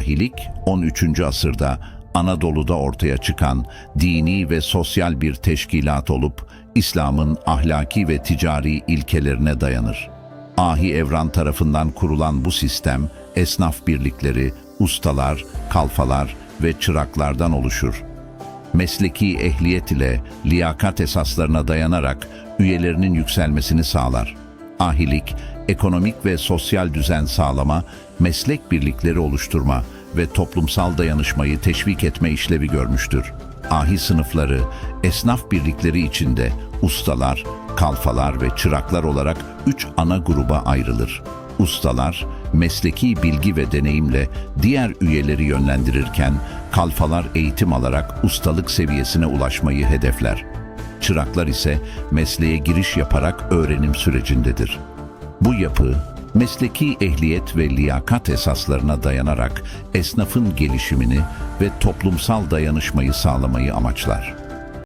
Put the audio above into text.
Ahilik 13. asırda Anadolu'da ortaya çıkan dini ve sosyal bir teşkilat olup İslam'ın ahlaki ve ticari ilkelerine dayanır. Ahi Evran tarafından kurulan bu sistem esnaf birlikleri, ustalar, kalfalar ve çıraklardan oluşur. Mesleki ehliyet ile liyakat esaslarına dayanarak üyelerinin yükselmesini sağlar. Ahilik, ekonomik ve sosyal düzen sağlama, meslek birlikleri oluşturma ve toplumsal dayanışmayı teşvik etme işlevi görmüştür. Ahi sınıfları, esnaf birlikleri içinde ustalar, kalfalar ve çıraklar olarak üç ana gruba ayrılır. Ustalar, mesleki bilgi ve deneyimle diğer üyeleri yönlendirirken, kalfalar eğitim alarak ustalık seviyesine ulaşmayı hedefler. Çıraklar ise mesleğe giriş yaparak öğrenim sürecindedir. Bu yapı, mesleki ehliyet ve liyakat esaslarına dayanarak esnafın gelişimini ve toplumsal dayanışmayı sağlamayı amaçlar.